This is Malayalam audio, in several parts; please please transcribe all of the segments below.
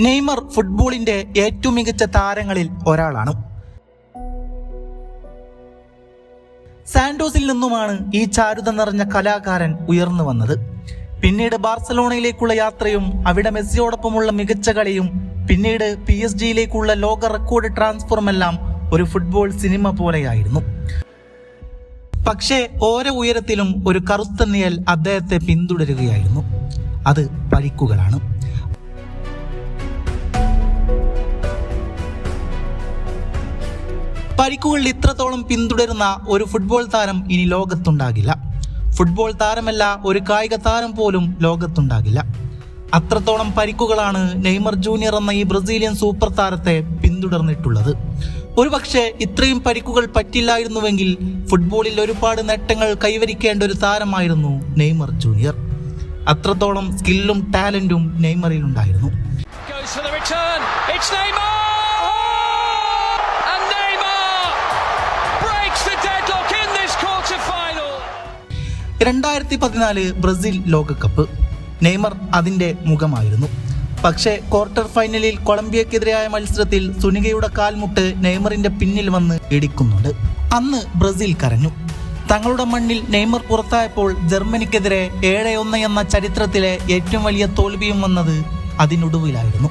നെയ്മർ ഫുട്ബോളിന്റെ ഏറ്റവും മികച്ച താരങ്ങളിൽ ഒരാളാണ്. സാന്റോസിൽ നിന്നുമാണ് ഈ ചാരുത നിറഞ്ഞ കലാകാരൻ ഉയർന്നു വന്നത്. പിന്നീട് ബാർസലോണയിലേക്കുള്ള യാത്രയും അവിടെ മെസ്സിയോടൊപ്പമുള്ള മികച്ച കളിയും പിന്നീട് പി എസ് ജിയിലേക്കുള്ള ലോക റെക്കോർഡ് ട്രാൻസ്ഫറുമെല്ലാം ഒരു ഫുട്ബോൾ സിനിമ പോലെയായിരുന്നു. പക്ഷേ ഓരോ ഉയരത്തിലും ഒരു കറുത്ത നിഴൽ അദ്ദേഹത്തെ പിന്തുടരുകയായിരുന്നു. അത് പരിക്കുകളാണ് പരിക്കുകൾ ഇത്രത്തോളം പിന്തുടരുന്ന ഒരു ഫുട്ബോൾ താരം ഇനി ലോകത്തുണ്ടാകില്ല. ഫുട്ബോൾ താരമല്ല ഒരു കായിക താരം പോലും ലോകത്തുണ്ടാകില്ല. അത്രത്തോളം പരിക്കുകളാണ് നെയ്മർ ജൂനിയർ എന്ന ഈ ബ്രസീലിയൻ സൂപ്പർ താരത്തെ പിന്തുടർന്നിട്ടുള്ളത്. ഒരുപക്ഷെ ഇത്രയും പരിക്കുകൾ പറ്റില്ലായിരുന്നുവെങ്കിൽ ഫുട്ബോളിൽ ഒരുപാട് നേട്ടങ്ങൾ കൈവരിക്കേണ്ട ഒരു താരമായിരുന്നു നെയ്മർ ജൂനിയർ. അത്രത്തോളം സ്കില്ലും ടാലന്റും നെയ്മറിൽ ഉണ്ടായിരുന്നു രണ്ടായിരത്തി പതിനാല് ബ്രസീൽ ലോകകപ്പ് നെയ്മർ അതിന്റെ മുഖമായിരുന്നു. പക്ഷേ ക്വാർട്ടർ ഫൈനലിൽ കൊളംബിയക്കെതിരായ മത്സരത്തിൽ സുനികയുടെ കാൽമുട്ട് നെയ്മറിന്റെ പിന്നിൽ വന്ന് ഇടിക്കുന്നുണ്ട്. അന്ന് ബ്രസീൽ കരഞ്ഞു. തങ്ങളുടെ മണ്ണിൽ നെയ്മർ പുറത്തായപ്പോൾ ജർമ്മനിക്കെതിരെ ഏഴ് ഒന്ന് എന്ന ചരിത്രത്തിലെ ഏറ്റവും വലിയ തോൽവിയും വന്നത് അതിനൊടുവിലായിരുന്നു.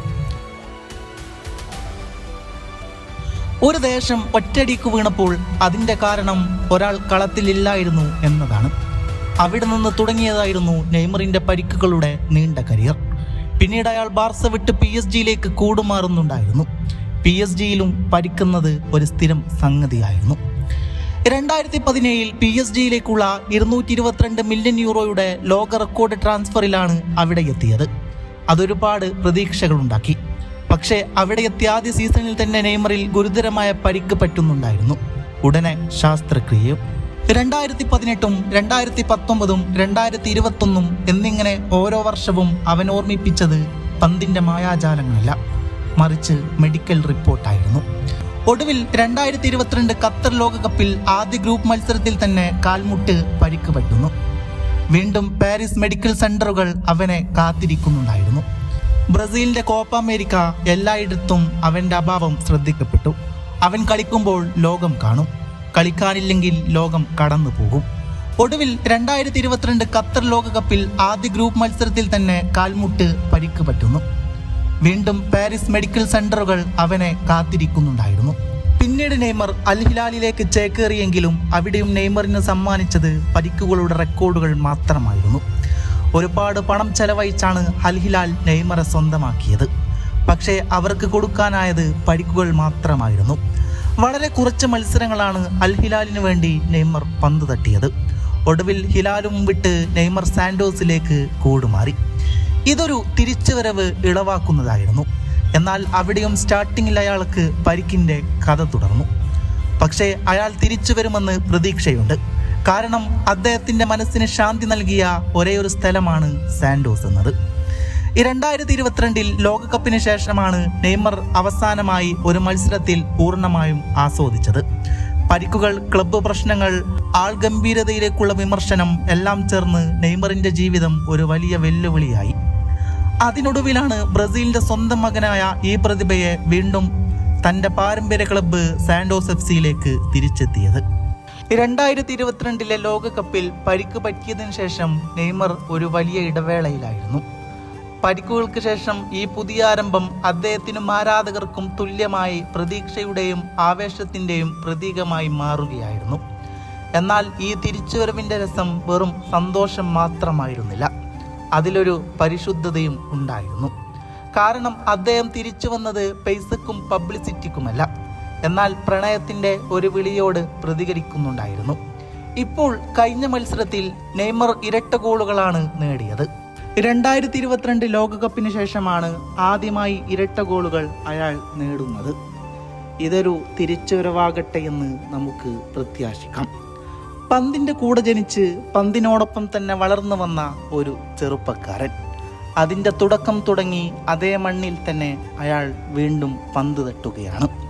ഒരു ദേശം ഒറ്റടിക്ക് വീണപ്പോൾ അതിന്റെ കാരണം ഒരാൾ കളത്തിലില്ലായിരുന്നു എന്നതാണ്. അവിടെ നിന്ന് തുടങ്ങിയതായിരുന്നു നെയ്മറിന്റെ പരിക്കുകളുടെ നീണ്ട കരിയർ. പിന്നീട് അയാൾ ബാർസ വിട്ട് പി എസ് ജിയിലേക്ക് കൂടുമാറുന്നുണ്ടായിരുന്നു. പി എസ് ജിയിലും പരിക്കുന്നത് ഒരു സ്ഥിരം സംഗതിയായിരുന്നു. രണ്ടായിരത്തി പതിനേഴിൽ പി എസ് ജിയിലേക്കുള്ള ഇരുന്നൂറ്റി ഇരുപത്തിരണ്ട് മില്യൺ യൂറോയുടെ ലോക റെക്കോർഡ് ട്രാൻസ്ഫറിലാണ് അവിടെ എത്തിയത്. അതൊരുപാട് പ്രതീക്ഷകളുണ്ടാക്കി. പക്ഷേ അവിടെ എത്തിയ ആദ്യ സീസണിൽ തന്നെ നെയ്മറിൽ ഗുരുതരമായ പരിക്ക് പറ്റുന്നുണ്ടായിരുന്നു. ഉടനെ ശാസ്ത്രക്രിയയും രണ്ടായിരത്തി പതിനെട്ടും രണ്ടായിരത്തി പത്തൊമ്പതും രണ്ടായിരത്തി ഇരുപത്തൊന്നും എന്നിങ്ങനെ ഓരോ വർഷവും അവൻ ഓർമ്മിപ്പിച്ചത് പന്തിന്റെ മായാജാലങ്ങളല്ല. മറിച്ച് മെഡിക്കൽ റിപ്പോർട്ടായിരുന്നു. ഒടുവിൽ രണ്ടായിരത്തി ഇരുപത്തിരണ്ട് ഖത്തർ ലോകകപ്പിൽ ആദ്യ ഗ്രൂപ്പ് മത്സരത്തിൽ തന്നെ കാൽമുട്ട് പരിക്ക് പറ്റുന്നു. വീണ്ടും പാരീസ് മെഡിക്കൽ സെന്ററുകൾ അവനെ കാത്തിരിക്കുന്നുണ്ടായിരുന്നു. ബ്രസീലിന്റെ കോപ്പ അമേരിക്ക എല്ലായിടത്തും അവന്റെ അഭാവം ശ്രദ്ധിക്കപ്പെട്ടു. അവൻ കളിക്കുമ്പോൾ ലോകം കാണും. കളിക്കാനില്ലെങ്കിൽ ലോകം കടന്നു പോകും. ഒടുവിൽ രണ്ടായിരത്തി ഇരുപത്തിരണ്ട് ഖത്തർ ലോകകപ്പിൽ ആദ്യ ഗ്രൂപ്പ് മത്സരത്തിൽ തന്നെ കാൽമുട്ട് പരിക്ക് പറ്റുന്നു. വീണ്ടും പാരീസ് മെഡിക്കൽ സെന്ററുകൾ അവനെ കാത്തിരിക്കുന്നുണ്ടായിരുന്നു. പിന്നീട് നെയ്മർ അൽ ഹിലാലിലേക്ക് ചേക്കേറിയെങ്കിലും അവിടെയും നെയ്മറിന് സമ്മാനിച്ചത് പരിക്കുകളുടെ റെക്കോർഡുകൾ മാത്രമായിരുന്നു. ഒരുപാട് പണം ചെലവഴിച്ചാണ് അൽ ഹിലാൽ നെയ്മറെ സ്വന്തമാക്കിയത്. പക്ഷേ അവർക്ക് കൊടുക്കാനായത് പരിക്കുകൾ മാത്രമായിരുന്നു. വളരെ കുറച്ച് മത്സരങ്ങളാണ് അൽ ഹിലാലിന് വേണ്ടി നെയ്മർ പന്ത് തട്ടിയത്. ഒടുവിൽ ഹിലാലും വിട്ട് നെയ്മർ സാൻഡോസിലേക്ക് കൂടുമാറി. ഇതൊരു തിരിച്ചുവരവ് ഇളവാക്കുന്നതായിരുന്നു. എന്നാൽ അവിടെയും സ്റ്റാർട്ടിങ്ങിൽ അയാൾക്ക് പരിക്കിന്റെ കഥ തുടർന്നു. പക്ഷേ അയാൾ തിരിച്ചു വരുമെന്ന് പ്രതീക്ഷയുണ്ട്. കാരണം അദ്ദേഹത്തിന്റെ മനസ്സിന് ശാന്തി നൽകിയ ഒരേ ഒരു സ്ഥലമാണ് സാൻഡോസ് എന്നത്. രണ്ടായിരത്തി ഇരുപത്തിരണ്ടിൽ ലോകകപ്പിന് ശേഷമാണ് നെയ്മർ അവസാനമായി ഒരു മത്സരത്തിൽ പൂർണമായും ആസ്വദിച്ചത്. പരിക്കുകൾ ക്ലബ്ബ് പ്രശ്നങ്ങൾ ആൾ ഗംഭീരതയിലേക്കുള്ള വിമർശനം എല്ലാം ചേർന്ന് നെയ്മറിന്റെ ജീവിതം ഒരു വലിയ വെല്ലുവിളിയായി. അതിനൊടുവിലാണ് ബ്രസീലിന്റെ സ്വന്തം മകനായ ഈ പ്രതിഭയെ വീണ്ടും തന്റെ പാരമ്പര്യ ക്ലബ്ബ് സാൻഡോസ് എഫ് സിയിലേക്ക് തിരിച്ചെത്തിയത്. രണ്ടായിരത്തി ഇരുപത്തിരണ്ടിലെ ലോകകപ്പിൽ പരിക്ക് പറ്റിയതിനു ശേഷം നെയ്മർ ഒരു വലിയ ഇടവേളയിലായിരുന്നു. പരിക്കുകൾക്ക് ശേഷം ഈ പുതിയ ആരംഭം അദ്ദേഹത്തിനും ആരാധകർക്കും തുല്യമായി പ്രതീക്ഷയുടെയും ആവേശത്തിന്റെയും പ്രതീകമായി മാറുകയായിരുന്നു. എന്നാൽ ഈ തിരിച്ചുവരവിന്റെ രസം വെറും സന്തോഷം മാത്രമായിരുന്നില്ല. അതിലൊരു പരിശുദ്ധതയും ഉണ്ടായിരുന്നു. കാരണം അദ്ദേഹം തിരിച്ചു വന്നത് പൈസക്കും പബ്ലിസിറ്റിക്കുമല്ല. എന്നാൽ പ്രണയത്തിന്റെ ഒരു വിളിയോട് പ്രതികരിക്കുന്നുണ്ടായിരുന്നു. ഇപ്പോൾ കഴിഞ്ഞ മത്സരത്തിൽ നെയ്മർ ഇരട്ട ഗോളുകളാണ് നേടിയത്. രണ്ടായിരത്തി ഇരുപത്തിരണ്ട് ലോകകപ്പിന് ശേഷമാണ് ആദ്യമായി ഇരട്ട ഗോളുകൾ അയാൾ നേടുന്നത്. ഇതൊരു തിരിച്ചുവരവാകട്ടെ എന്ന് നമുക്ക് പ്രത്യാശിക്കാം. പന്തിന്റെ കൂടെ ജനിച്ച് പന്തിനോടൊപ്പം തന്നെ വളർന്നു വന്ന ഒരു ചെറുപ്പക്കാരൻ. അതിന്റെ തുടക്കം തുടങ്ങി അതേ മണ്ണിൽ തന്നെ അയാൾ വീണ്ടും പന്ത് തട്ടുകയാണ്.